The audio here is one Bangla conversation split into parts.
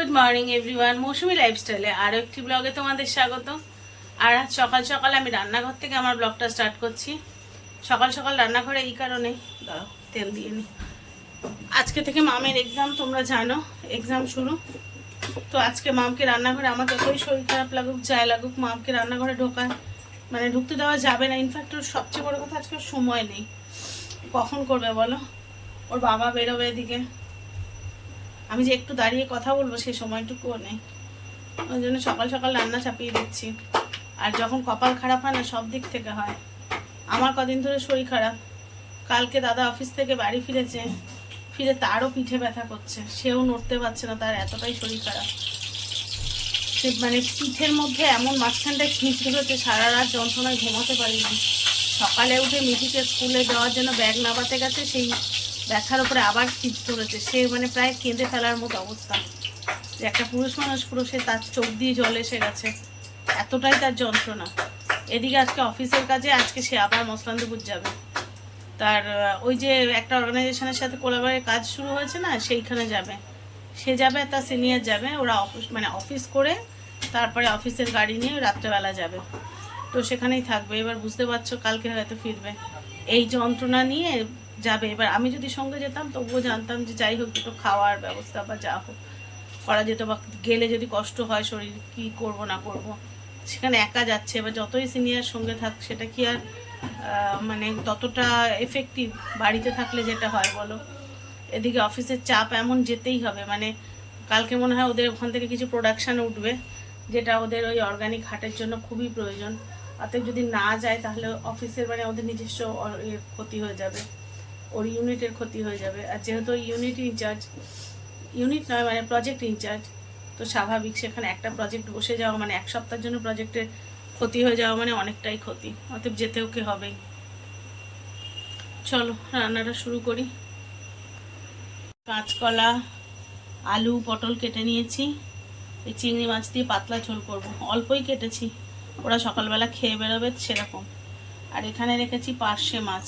গুড মর্নিং এভরিওয়ান মৌসুমি লাইফস্টাইলে আরও একটি ব্লগে তোমাদের স্বাগত আর আজ সকাল সকাল আমি রান্নাঘর থেকে আমার ব্লগটা স্টার্ট করছি। সকাল সকাল রান্নাঘরে এই কারণে তেল দিয়ে নি। আজকে থেকে মামের এক্সাম তোমরা জানো এক্সাম শুরু। তো আজকে মামকে রান্নাঘরে, আমার যতই শরীর খারাপ লাগুক যায় লাগুক, মামকে রান্নাঘরে ঢোকা মানে ঢুকতে দেওয়া যাবে না। ইনফ্যাক্ট ওর সবচেয়ে বড় কথা আজকে সময় নেই। কখন করবে বলো? ওর বাবা বেরোবে এদিকে। আমি যে একটু দাঁড়িয়ে কথা বলব সেই সময়টুকুও নেই। ওই জন্য সকাল সকাল রান্না চাপিয়ে দিচ্ছি। আর যখন কপাল খারাপ হয় না, সব দিক থেকে হয়। আমার কদিন ধরে শরীর খারাপ। কালকে দাদা অফিস থেকে বাড়ি ফিরেছে। ফিরে তারও পিঠে ব্যথা করছে। সেও নড়তে পারছে না, তার এতটাই শরীর খারাপ। সে মানে পিঠের মধ্যে এমন মাঝখানটায় খিঁচ ধরেছে, সারা রাত যন্ত্রণায় ঘুমাতে পারিনি। সকালে উঠে মিঠিকে স্কুলে যাওয়ার জন্য ব্যাগ নামাতে গেছে, সেই ব্যথার উপরে আবার খিঁচ ধরেছে সে মানে প্রায় কেঁদে ফেলার মতো অবস্থা। যে একটা পুরুষ মানুষ পুরো সে তার চোখ দিয়ে জল এসে গেছে। এতটাই তার যন্ত্রণা। এদিকে আজকে অফিসের কাজে, আজকে সে আবার মসলান্দপুর যাবে। তার ওই যে একটা অর্গানাইজেশনের সাথে কোলাবারে কাজ শুরু হয়েছে না, সেইখানে যাবে। সে যাবে, তার সিনিয়র যাবে, ওরা অফিস মানে অফিস করে তারপরে অফিসের গাড়ি নিয়ে রাত্রেবেলা যাবে। তো সেখানেই থাকবে। এবার বুঝতে পারছ, কালকে হয়তো ফিরবে। এই যন্ত্রণা নিয়ে যাবে। এবার আমি যদি সঙ্গে যেতাম, তবুও জানতাম যে যাই হোক, দুটো খাওয়ার ব্যবস্থা বা যা হোক, করা যেত বা গেলে যদি কষ্ট হয় শরীর, কি করব, না করব, সেখানে একা যাচ্ছে। এবার যতই সিনিয়র সঙ্গে থাক, সেটা কি আর মানে ততটা এফেক্টিভ বাড়িতে থাকলে যেটা হয় বলো? এদিকে অফিসের চাপ এমন যেতেই হবে। মানে কালকে মনে হয় ওদের ওখান থেকে কিছু প্রোডাকশান উঠবে, যেটা ওদের ওই অর্গানিক হাটের জন্য খুবই প্রয়োজন। অতএব যদি না যায়, তাহলে অফিসের মানে ওদের নিজস্ব ক্ষতি হয়ে যাবে। ওর ইউনিটের ক্ষতি হয়ে যাবে। আর যেহেতু ইউনিট ইনচার্জ ইউনিট নয় মানে প্রজেক্ট ইনচার্জ তো স্বাভাবিক সেখানে একটা প্রজেক্ট বসে যাওয়া মানে এক সপ্তাহের জন্য প্রজেক্টের ক্ষতি হয়ে যাওয়া মানে অনেকটাই ক্ষতি। অতএব যেতে ওকে হবেই চলো, রান্নাটা শুরু করি। কাঁচকলা, আলু, পটল কেটে নিয়েছি। এই চিংড়ি মাছ দিয়ে পাতলা ঝোল করব। অল্পই কেটেছি। ওরা সকালবেলা খেয়ে বেরোবে সেরকম। আর এখানে রেখেছি পার্শে মাছ।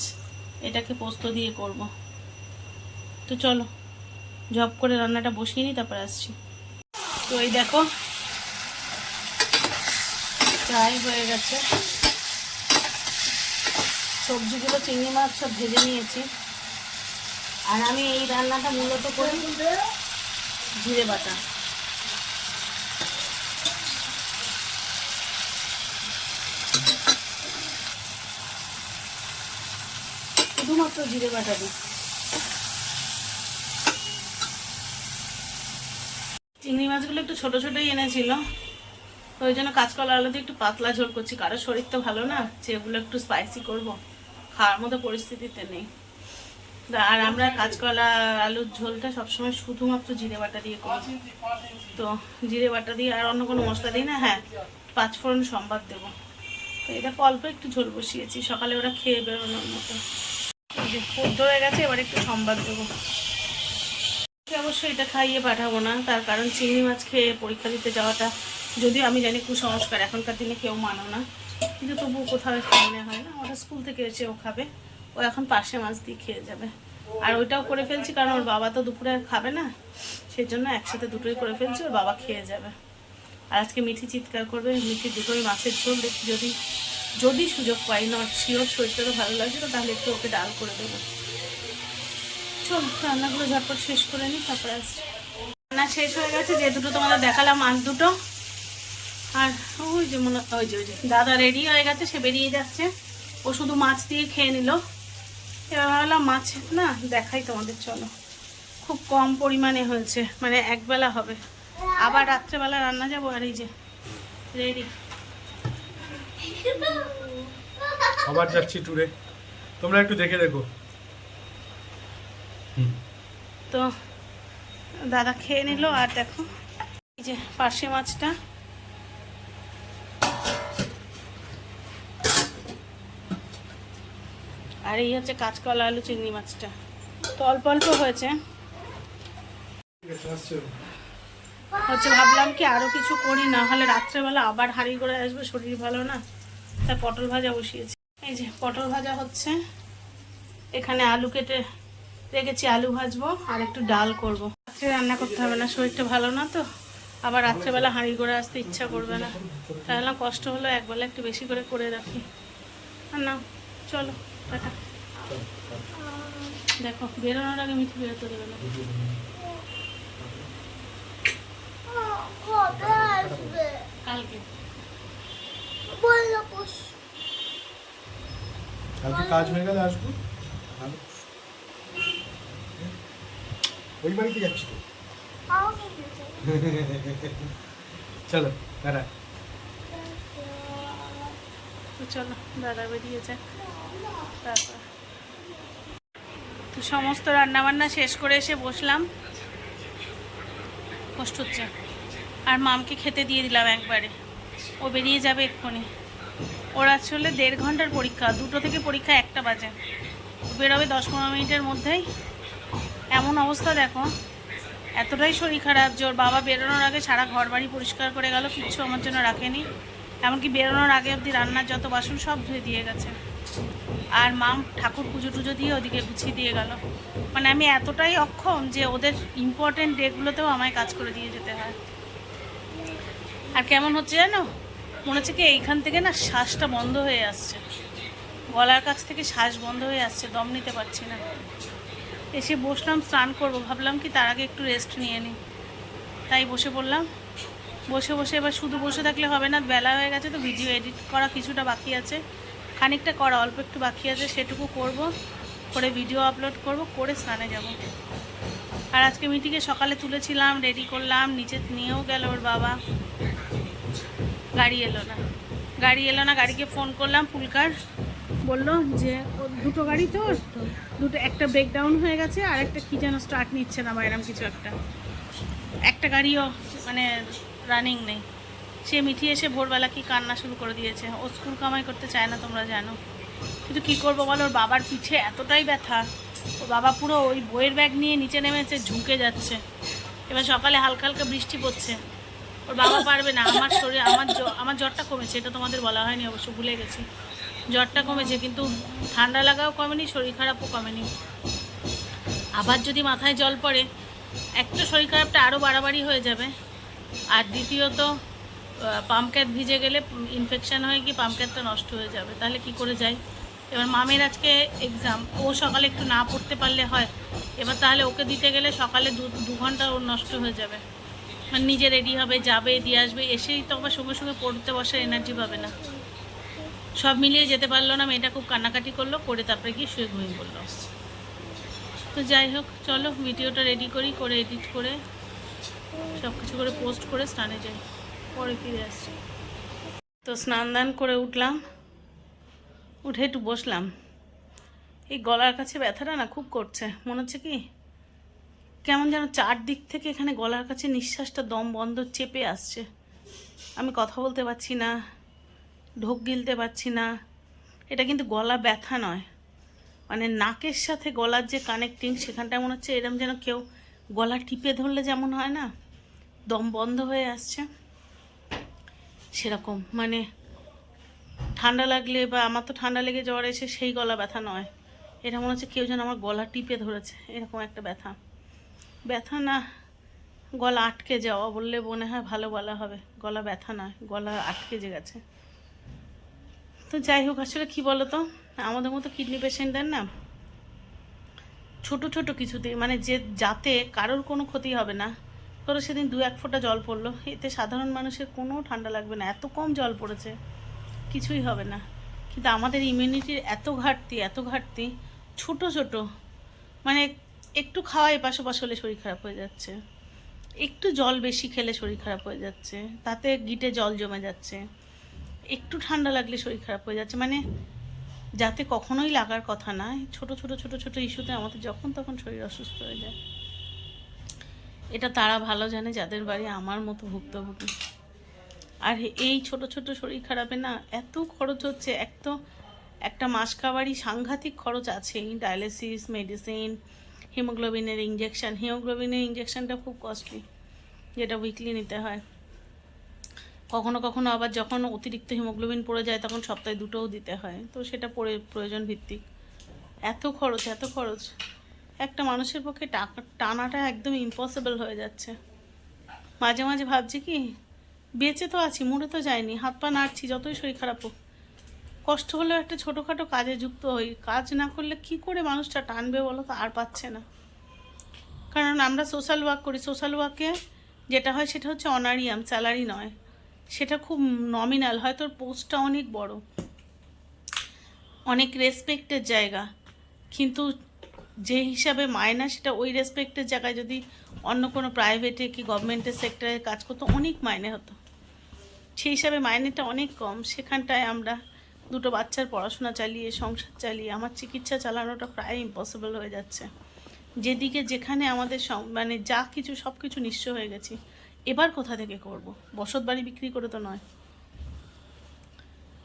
এটাকে পোস্ত দিয়ে করব। তো চলো, জব করে রান্নাটা বসিয়ে নিই, তারপরে আসছি। তো এই দেখো, প্রায় হয়ে গেছে। সবজিগুলো চিংড়ি মাছ সব ভেজে নিয়েছি। আর আমি এই রান্নাটা মূলত করি জিরে বাটা। শুধুমাত্র জিরে বাটা দিই চিংড়ি মাছগুলো একটু ছোট ছোটই এনেছিল। ওই জন্য কাঁচকলা আলু দিয়ে একটু পাতলা ঝোল করছি। কারোর শরীর তো ভালো না, যে এগুলো একটু স্পাইসি করব। খাওয়ার মতো পরিস্থিতিতে নেই। আর আমরা কাঁচকলা আলুর ঝোলটা সবসময় শুধুমাত্র জিরে বাটা দিয়ে করি। তো জিরে বাটা দিয়ে আর অন্য কোনো মশলা দিই না হ্যাঁ পাঁচ ফোড়ন সম্বাদ দেবো। তো এটা অল্প একটু ঝোল বসিয়েছি, সকালে ওরা খেয়ে বেরোনোর মতো। যে ফুট হয়ে গেছে, এবার একটু সম্বাদ দেবো। অবশ্যই এটা খাইয়ে পাঠাবো না, তার কারণ চিংড়ি মাছ খেয়ে পরীক্ষা দিতে যাওয়াটা যদিও আমি জানি কুসংস্কার, এখনকার দিনে কেউ মানো না। কিন্তু তবুও কোথাও মনে হয় না, ওটা স্কুল থেকে এসে ও খাবে, ও এখন পাশে মাছ দিয়ে খেয়ে যাবে। আর ওইটাও করে ফেলছি, কারণ ওর বাবা তো দুপুরে খাবে না সেই জন্য একসাথে দুটোই করে ফেলছি, ওর বাবা খেয়ে যাবে। আর আজকে মিঠি চিৎকার করবে, মিঠি দুটোই মাছের ঝোল, দেখি যদি যদি সুযোগ পাই নট শিওর শরীরটা তো ভালো লাগছে তো, তাহলে একটু ওকে ডাল করে দেবো। চল, রান্নাগুলো ঝটপট শেষ করে নিই তারপরে আসছি। রান্না শেষ হয়ে গেছে, যে দুটো তোমাদের দেখালাম মাছ দুটো। আর ওই যে মনে, ওই যে ওই যে, দাদা রেডি হয়ে গেছে, সে বেরিয়ে যাচ্ছে। ও শুধু মাছ দিয়ে খেয়ে নিল। এবার ভাবলাম মাছ, না, দেখাই তোমাদের, চলো। খুব কম পরিমাণে হয়েছে মানে একবেলা হবে। আবার রাত্রেবেলা রান্না যাব, আর এই যে রেডি আবার যাচ্ছি ট্যুরে তোমরা একটু দেখে দেখো। তো দাদা খেয়ে নিল আর দেখো এই যে পার্শে মাছটা। আর এই হচ্ছে কাঁচকলা আলু চিংড়ি মাছটা। তো অল্প অল্প হয়েছে। হচ্ছে ভাবলাম কি আরও কিছু করি না হলে রাত্রেবেলা আবার হাঁড়ি করে আসবে শরীর ভালো না। তাই পটল ভাজা বসিয়েছি। এই যে পটল ভাজা হচ্ছে। এখানে আলু কেটে রেখেছি আলু ভাজবো আর একটু ডাল করব। রাত্রে রান্না করতে হবে না শরীরটা ভালো না তো? আবার রাত্রেবেলা হাঁড়ি করে আসতে ইচ্ছা করবে না। তাহলে কষ্ট হলো একবেলা একটু বেশি করে করে রাখি। আর না চলো টাটা। দেখো বেরোনোর আগে মিঠি বেরোতে দেবে না। কালকে। বলল পুষ কালকে কাজ হয়ে গেলে আসব। ভালো। ওই বাড়িতে যাচ্ছি তো। চলো। দাঁড়া। চলো দাদা বেরিয়ে যাক। তারপর। তো সমস্ত রান্নাবান্না শেষ করে এসে বসলাম। কষ্ট হচ্ছে। আর মামকে খেতে দিয়ে দিলাম একবারে। ও বেরিয়ে যাবে এক্ষুনি। ওর আসলে দেড় ঘণ্টার পরীক্ষা, দুটো থেকে পরীক্ষা একটা বাজে। বেরোবে দশ পনেরো মিনিটের মধ্যেই। এমন অবস্থা দেখো। এতটাই শরীর খারাপ যে ওর বাবা বেরোনোর আগে সারা ঘর বাড়ি পরিষ্কার করে গেল, কিচ্ছু আমার জন্য রাখেনি। এমনকি বেরোনোর আগে অবধি রান্নার যত বাসন সব ধুয়ে দিয়ে গেছে। আর মাম ঠাকুর পুজো টুজো দিয়ে ওদিকে গুছিয়ে দিয়ে গেল। মানে আমি এতটাই অক্ষম যে ওদের ইম্পর্টেন্ট ডেগুলোতেও আমায় কাজ করে দিয়ে যেতে হয়। আর কেমন হচ্ছে জানো? মনে হচ্ছে কি এইখান থেকে না শ্বাসটা বন্ধ হয়ে আসছে। গলার কাছ থেকে শ্বাস বন্ধ হয়ে আসছে, দম নিতে পারছি না। এসে বসলাম, স্নান করব। ভাবলাম কি তার আগে একটু রেস্ট নিয়ে নিই। তাই বসে পড়লাম। বসে বসে এবার শুধু বসে থাকলে হবে না, বেলা হয়ে গেছে তো ভিডিও এডিট করা কিছুটা বাকি আছে। খানিকটা করা, অল্প একটু বাকি আছে, সেটুকু করব। করে ভিডিও আপলোড করব, করে স্নানে যাব। আর আজকে মিটিংয়ে সকালে তুলেছিলাম রেডি করলাম, নিচে নিয়েও গেল ওর বাবা। গাড়ি এলো না। গাড়ি এলো না, গাড়িকে ফোন করলাম, পুলকার। বলল যে দুটো গাড়ি তো, দুটো, একটা ব্রেকডাউন হয়ে গেছে, আর একটা কী যেন স্টার্ট নিচ্ছে না, বা এরম কিছু একটা। একটা গাড়িও মানে রানিং নেই। সে মিঠি এসে ভোরবেলা কি কান্না শুরু করে দিয়েছে। ও স্কুল কামাই করতে চায় না, তোমরা জানো। কিন্তু কী করব বলো, ওর বাবার পিঠে এতটাই ব্যথা। ওর বাবা পুরো ওই বইয়ের ব্যাগ নিয়ে নিচে নেমেছে, ঝুঁকে যাচ্ছে। এবার সকালে হালকা হালকা বৃষ্টি পড়ছে। ওর বাবা পারবে না, আমার শরীর, আমার আমার জ্বরটা কমেছে, এটা তোমাদের বলা হয়নি, অবশ্য ভুলে গেছি। জ্বরটা কমেছে, কিন্তু ঠান্ডা লাগাও কমেনি, শরীর খারাপও কমেনি। আবার যদি মাথায় জল পড়ে এক তো শরীর খারাপটা আরও বাড়াবাড়ি হয়ে যাবে। আর দ্বিতীয়ত পাম্পক্যাট ভিজে গেলে ইনফেকশন হয়ে গিয়ে পাম্পক্যাটটা নষ্ট হয়ে যাবে, তাহলে কি করে যাই এবার মামের আজকে এক্সাম ও সকালে একটু না পড়তে পারলে হয়, এবার তাহলে ওকে দিতে গেলে সকালে দু দু ঘণ্টা ওর নষ্ট হয়ে যাবে। নিজে রেডি হবে, যাবে, দিয়ে আসবে, এসেই তো আবার সঙ্গে সঙ্গে পড়তে বসার এনার্জি পাবে না। সব মিলিয়ে যেতে পারল না, মেয়েটা খুব কান্নাকাটি করল, করে তারপরে গিয়ে শুয়ে ঘুমিয়ে পড়ল। তো যাই হোক, চলো ভিডিওটা রেডি করি, করে এডিট করে সব কিছু করে পোস্ট করে স্নানে যাই, পরে ফিরে আসছি। তো স্নান দান করে উঠলাম, উঠে একটু বসলাম। এই গলার কাছে ব্যথাটা না খুব করছে, মনে হচ্ছে কি কেমন যেন চারদিক থেকে এখানে গলার কাছে নিঃশ্বাসটা দম বন্ধ চেপে আসছে। আমি কথা বলতে পারছি না, ঢোক গিলতে পারছি না। এটা কিন্তু গলা ব্যথা নয়। মানে নাকের সাথে গলার যে কানেক্টিং সেখানটা মনে হচ্ছে এরম যেন কেউ গলা টিপে ধরলে যেমন হয় না, দম বন্ধ হয়ে আসছে। সেরকম। মানে ঠান্ডা লাগলে বা আমার তো ঠান্ডা লেগে জ্বর এসে সেই গলা ব্যথা নয়। এটা মনে হচ্ছে কেউ যেন আমার গলা টিপে ধরেছে। এরকম একটা ব্যথা। ব্যথা না, গলা আটকে যাওয়া বললে মনে হয় ভালো বলা হবে। গলা ব্যথা নয়, গলা আটকে যে গেছে। তো যাই হোক, আসলে কী বলো তো আমাদের মতো কিডনি পেশেন্টদের না ছোট ছোট কিছুতে মানে যে যাতে কারোর কোনো ক্ষতি হবে না, ধরো সেদিন দু এক ফোঁটা জল পড়ল, এতে সাধারণ মানুষের কোনো ঠান্ডা লাগবে না, এত কম জল পড়েছে, কিছুই হবে না। কিন্তু আমাদের ইমিউনিটির এত ঘাটতি এত ঘাটতি, ছোট ছোট মানে একটু খাওয়া এপাশ ওপাশ হলে শরীর খারাপ হয়ে যাচ্ছে। একটু জল বেশি খেলে শরীর খারাপ হয়ে যাচ্ছে। তাতে গিটে জল জমে যাচ্ছে। একটু ঠান্ডা লাগলে শরীর খারাপ হয়ে যাচ্ছে। মানে যাতে কখনোই লাগার কথা না ছোট ছোট ছোট ছোট ইস্যুতে আমাদের যখন তখন শরীর অসুস্থ হয়ে যায়। এটা তারা ভালো জানে, যাদের বাড়ি আমার মতো ভুক্তভোগী। আর এই ছোট ছোট শরীর খারাপে না এত খরচ হচ্ছে। এক তো একটা মাস খাবারই সাংঘাতিক খরচ আছেই ডায়ালিসিস মেডিসিন হিমোগ্লোবিনের ইঞ্জেকশন হিমোগ্লোবিনের ইঞ্জেকশানটা খুব কস্টলি যেটা উইকলি নিতে হয়। কখনো কখনো আবার যখন অতিরিক্ত হিমোগ্লোবিন পড়ে যায়, তখন সপ্তাহে দুটোও দিতে হয়। তো সেটা পড়ে প্রয়োজন ভিত্তিক। এত খরচ এত খরচ। একটা মানুষের পক্ষে টাকা, টানাটা একদম ইম্পসিবল হয়ে যাচ্ছে। মাঝে মাঝে ভাবছি কি, বেঁচে তো আছি, মরে তো যায়নি হাত পা নাড়ছি, যতই শরীর খারাপ হোক। কষ্ট হলেও একটা ছোটোখাটো কাজে যুক্ত হই। কাজ না করলে কি করে মানুষটা টানবে বলো তো? আর পাচ্ছে না। কারণ আমরা সোশ্যাল ওয়ার্ক করি। সোশ্যাল ওয়ার্কে যেটা হয় সেটা হচ্ছে অনারিয়াম স্যালারি নয়। সেটা খুব নমিনাল হয়তো পোস্টটা অনেক বড়। অনেক রেসপেক্টের জায়গা। কিন্তু যে হিসাবে মায়না সেটা ওই রেসপেক্টের জায়গায় যদি অন্য কোনো প্রাইভেটে কি গভর্নমেন্টের সেক্টরে কাজ করতো, অনেক মাইনে হতো। সেই হিসাবে মাইনেটা অনেক কম। সেখানটায় আমরা দুটো বাচ্চার পড়াশোনা চালিয়ে, সংসার চালিয়ে, আমার চিকিৎসা চালানোটা প্রায় ইম্পসিবল হয়ে যাচ্ছে। যেদিকে যেখানে আমাদের মানে যা কিছু, সব কিছু নিঃস্ব হয়ে গেছি। এবার কোথা থেকে করব? বসত বাড়ি বিক্রি করে তো নয়।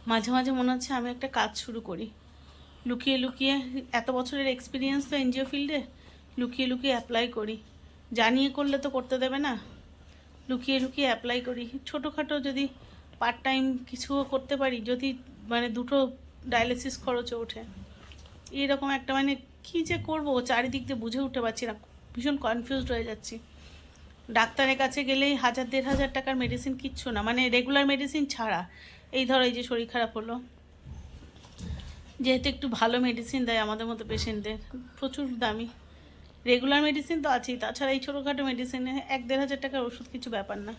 মাঝে মাঝে মনে হচ্ছে আমি একটা কাজ শুরু করি। লুকিয়ে লুকিয়ে, এত বছরের এক্সপিরিয়েন্স তো এনজিও ফিল্ডে লুকিয়ে লুকিয়ে অ্যাপ্লাই করি। জানিয়ে করলে তো করতে দেবে না। লুকিয়ে লুকিয়ে অ্যাপ্লাই করি। ছোটোখাটো যদি পার্ট টাইম কিছুও করতে পারি, যদি মানে দুটো ডায়ালিসিস খরচও ওঠে। এরকম একটা মানে কী যে করব চারিদিক দিয়ে বুঝে উঠতে পারছি না, ভীষণ কনফিউজড হয়ে যাচ্ছি। ডাক্তারের কাছে গেলেই হাজার দেড় হাজার টাকার মেডিসিন কিচ্ছু না মানে রেগুলার মেডিসিন ছাড়া। এই ধরো, এই যে শরীর খারাপ হলো। যেহেতু একটু ভালো মেডিসিন দেয় আমাদের মতো পেশেন্টদের প্রচুর দামি। রেগুলার মেডিসিন তো আছেই, তাছাড়া এই ছোটোখাটো মেডিসিনে এক দেড় হাজার টাকার ওষুধ কিছু ব্যাপার না।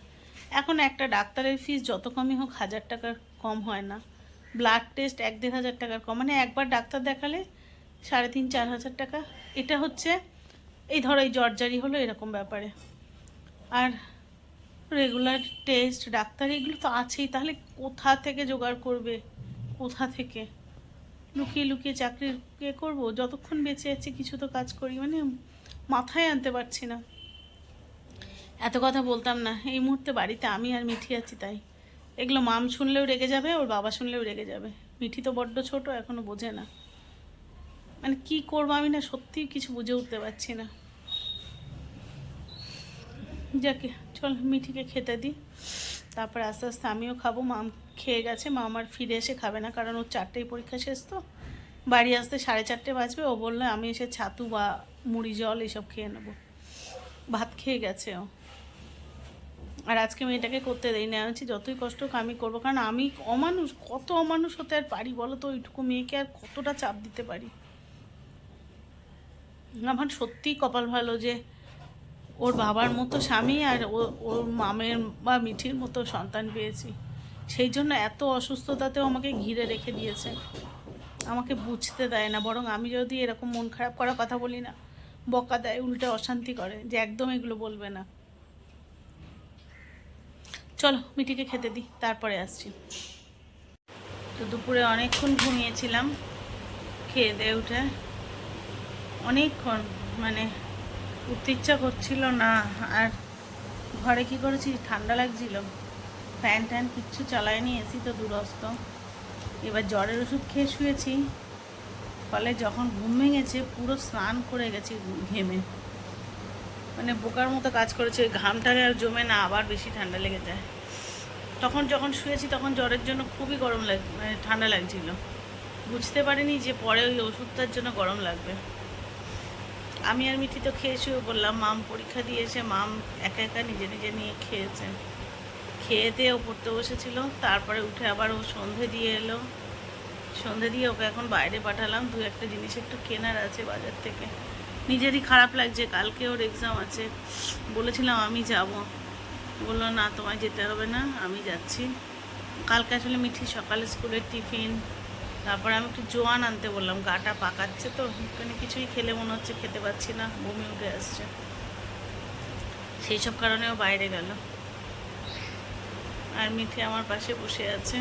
এখন একটা ডাক্তারের ফিস যত কমই হোক, হাজার টাকার কম হয় না। ব্লাড টেস্ট এক দেড় হাজার টাকার কম। মানে একবার ডাক্তার দেখালে সাড়ে তিন, চার হাজার টাকা। এটা হচ্ছে, এই ধরো এই জর্জারি হলো এরকম ব্যাপারে। আর রেগুলার টেস্ট ডাক্তার, এগুলো তো আছেই। তাহলে কোথা থেকে জোগাড় করবে? কোথা থেকে? লুকিয়ে লুকিয়ে চাকরির কে করব? যতক্ষণ বেঁচে আছি, কিছু তো কাজ করি। মানে মাথায় আনতে পারছি না। এত কথা বলতাম না। এই মুহূর্তে বাড়িতে আমি আর মিঠি আছি, তাই। এগুলো মাম শুনলেও রেগে যাবে, ওর বাবা শুনলেও রেগে যাবে। মিঠি তো বড্ড ছোট, এখনও বোঝে না। মানে কি করব আমি না, সত্যিই কিছু বুঝে উঠতে পারছি না। যাকে, চল মিঠিকে খেতে দিই। তারপর আস্তে আস্তে আমিও খাব, মাম খেয়ে গেছে মা আমার ফিরে এসে খাবে না, কারণ ওর চারটেই পরীক্ষা শেষ তো। বাড়ি আসতে সাড়ে চারটে বাজবে, ও বলল আমি এসে ছাতু বা মুড়ি জল এসব খেয়ে নেব। ভাত খেয়ে গেছে ও। আর আজকে মেয়েটাকে করতে দেই না। আনছি যতই কষ্ট হোক আমি করব। কারণ আমি অমানুষ, কত অমানুষ হতে আর পারি বলো তো? ওইটুকু মেয়েকে আর কতটা চাপ দিতে পারি? আমার সত্যিই কপাল ভালো যে ওর বাবার মতো স্বামী আর ওর মামের বা মিঠির মতো সন্তান পেয়েছি। সেই জন্য এত অসুস্থতাতেও আমাকে ঘিরে রেখে দিয়েছে। আমাকে বুঝতে দেয় না। বরং আমি যদি এরকম মন খারাপ করার কথা বলি না, বকা দেয়, উল্টে অশান্তি করে, যে একদম এগুলো বলবে না। চলো, মিঠিকে খেতে দিই, তারপরে আসছি। তো দুপুরে অনেকক্ষণ ঘুমিয়েছিলাম, খেয়ে দিয়ে উঠে। অনেকক্ষণ মানে উঠতে ইচ্ছা করছিল না, আর ঘরে কি করেছি, ঠান্ডা লাগছিল। ফ্যান ট্যান কিচ্ছু চালায়নি, এসি তো দুরস্ত। এবার জ্বরের ওষুধ খেয়ে শুয়েছি। ফলে যখন ঘুম ভেঙেছে, পুরো স্নান করে গেছি ঘেমে। মানে বোকার মতো কাজ করেছে, ঘামটারে আর জমে না, আবার বেশি ঠান্ডা লেগে যায়। তখন যখন শুয়েছি তখন জ্বরের জন্য খুবই গরম লাগ মানে ঠান্ডা লাগছিল। বুঝতে পারিনি যে পরে ওই ওষুধটার জন্য গরম লাগবে। আমি আর মিঠি তো খেয়ে শুয়ে বললাম মাম পরীক্ষা দিয়েছে, মাম একা একা নিজে নিজে নিয়ে খেয়েছে। খেয়ে দিয়ে ও পড়তে বসেছিল, তারপরে উঠে আবার ও সন্ধে দিয়ে এলো। সন্ধে দিয়ে ওকে এখন বাইরে পাঠালাম, দু একটা জিনিস একটু কেনার আছে বাজার থেকে। নিজেরই খারাপ লাগছে, কালকে ওর এক্সাম আছে। বলেছিলাম আমি যাব। বলল, না, তোমায় যেতে হবে না, আমি যাচ্ছি। কালকে আসলে মিঠি সকালে স্কুলের টিফিন, তারপরে আমি একটু জোয়ান আনতে বললাম, গাটা পাকাচ্ছে তো ওখানে কিছুই খেলে মনে হচ্ছে খেতে পাচ্ছি না, বমি উঠে আসছে। সেই সব কারণেও বাইরে গেল। আর মিঠি আমার পাশে বসে আছে।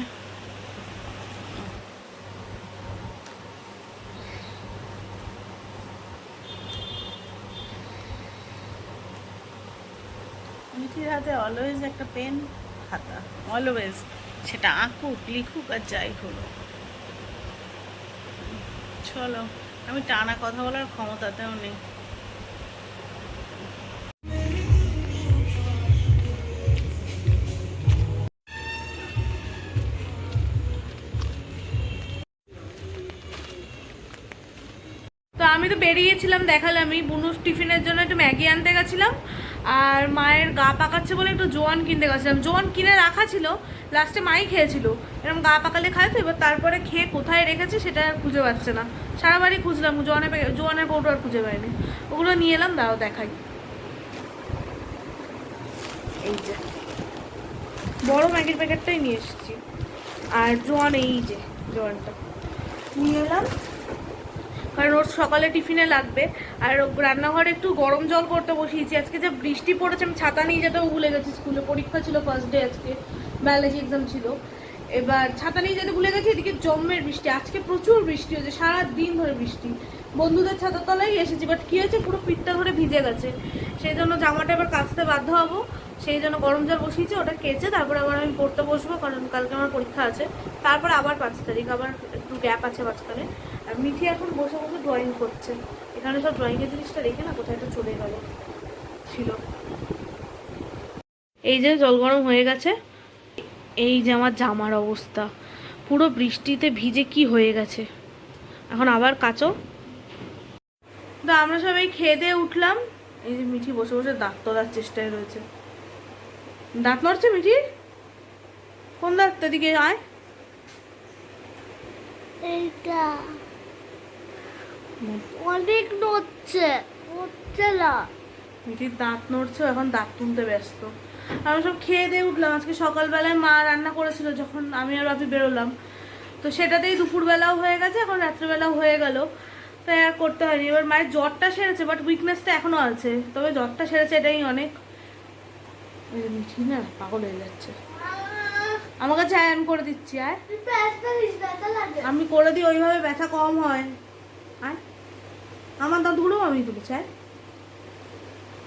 মিঠির হাতে অলওয়েজ একটা পেন খাতা অলওয়েজ সেটা আঁকুক, লিখুক আর যাই করুক চলো, আমি টানা কথা বলার ক্ষমতাতেও নেই। বেরিয়েছিলাম দেখালামই বুনুর টিফিনের জন্য একটু ম্যাগি আনতে গেছিলাম, আর মায়ের গা পাকাচ্ছে বলে একটু জোয়ান কিনতে গেছিলাম। জোয়ান কিনে রাখা ছিল, লাস্টে মাই খেয়েছিল। এরকম গা পাকালে খায় তো, এবার তারপরে খেয়ে কোথায় রেখেছে সেটা আর খুঁজে পাচ্ছে না। সারা বাড়ি খুঁজলাম, জোয়ানের জোয়ানের পৌটো আর খুঁজে পাইনি ওগুলো নিয়ে এলাম, দাঁড়াও দেখাই। এই যে, বড় ম্যাগির প্যাকেটটাই নিয়ে এসেছি। আর জোয়ান, এই যে জোয়ানটা। নিয়ে এলাম। কারণ ওর সকালে টিফিনে লাগবে। আর রান্নাঘরে একটু গরম জল করতে বসিয়েছি। আজকে যে বৃষ্টি পড়েছে, আমি ছাতা নিয়ে যেতেও ভুলে গেছি স্কুলে। পরীক্ষা ছিল ফার্স্ট ডে আজকে। বায়োলজি এক্সাম ছিল। এবার ছাতা নিয়ে যেতে ভুলে গেছি, এদিকে জম্মের বৃষ্টি। আজকে প্রচুর বৃষ্টি হয়েছে সারা দিন ধরে বৃষ্টি। বন্ধুদের ছাতার তলায় এসেছি বাট কী হয়েছে, পুরো পিঠটা ধরে ভিজে গেছে। সেই জন্য জামাটা এবার কাচতে বাধ্য হব। সেই জন্য গরম জল বসিয়েছি, ওটা কেচে তারপরে আবার আমি পড়তে বসবো, কারণ কালকে আমার পরীক্ষা আছে। তারপরে আবার পাঁচ তারিখ, আবার একটু গ্যাপ আছে মাঝখানে। আর মিঠি এখন বসে বসে ড্রয়িং করছে। এখানে সব ড্রয়িংয়ের জিনিসটা রেখে না কোথায় একটা চলে গেল। ছিল। এই যে জল গরম হয়ে গেছে। এই যে আমার জামার অবস্থা। পুরো বৃষ্টিতে ভিজে কি হয়ে গেছে। এখন আবার কাচো। তো আমরা সবাই খেয়ে দিয়ে উঠলাম। এই যে মিঠি বসে বসে দাঁত তোলার চেষ্টায় রয়েছে। দাঁত নড়ছে মিঠি? কোন দাঁতটা দিকে আয়। এইটা। অনেক নড়ছে নড়ছে না। মিঠির দাঁত নড়ছে এখন দাঁত তুলতে ব্যস্ত। আমরা সব খেয়ে দিয়ে উঠলাম। আজকে সকালবেলায় মা রান্না করেছিল যখন আমি আর বাপি বেরোলাম। তো সেটাতেই দুপুরবেলাও হয়ে গেছে এখন রাত্রেবেলাও হয়ে গেল। তাই আর করতে হয়নি। এবার মায়ের জ্বরটা সেরেছে বাট উইকনেসটা এখনও আছে। তবে জ্বরটা সেরেছে এটাই অনেক। মিঠি না পাগল হয়ে যাচ্ছে। আমার কাছে আয় আমি করে দিচ্ছি লাগে। আমি করে দিই ওইভাবে ব্যথা কম হয়। আয়। আমার দাঁতগুলো আমি তুলেছি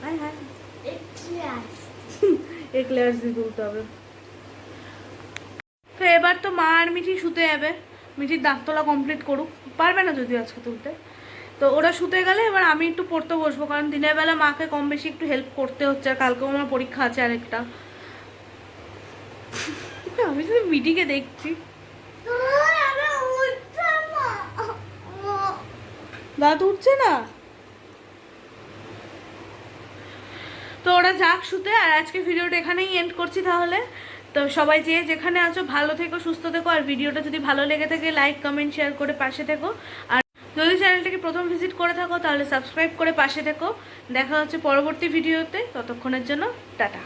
হ্যাঁ একটু আস দিয়ে তুলতে হবে। তো এবার তো মা আর মিঠি শুতে যাবে। মিঠির দাঁত কমপ্লিট করুক। পারবে না যদি আজকে তুলতে। তো ওরা শুতে গেলে এবার আমি একটু পড়তে বসবো, কারণ দিনের বেলা মাকে কম বেশি একটু হেল্প করতে হচ্ছে, আর কালকেও আমার পরীক্ষা আছে আরেকটা। আমি শুধু মিঠিকে দেখছি তোর আমি উঠছে না দাঁত উঠছে না? তো ওরা যাক শুতে আর আজকে ভিডিওটা এখানেই এন্ড করছি তাহলে। তো সবাই যে যেখানে আছো ভালো থেকো সুস্থ থেকো আর ভিডিওটা যদি ভালো লেগে থাকে লাইক কমেন্ট শেয়ার করে পাশে থেকো। আর যদি চ্যানেলটাকে প্রথম ভিজিট করে থাকো তাহলে সাবস্ক্রাইব করে পাশে থেকো। দেখা হচ্ছে পরবর্তী ভিডিওতে ততক্ষণের জন্য টাটা।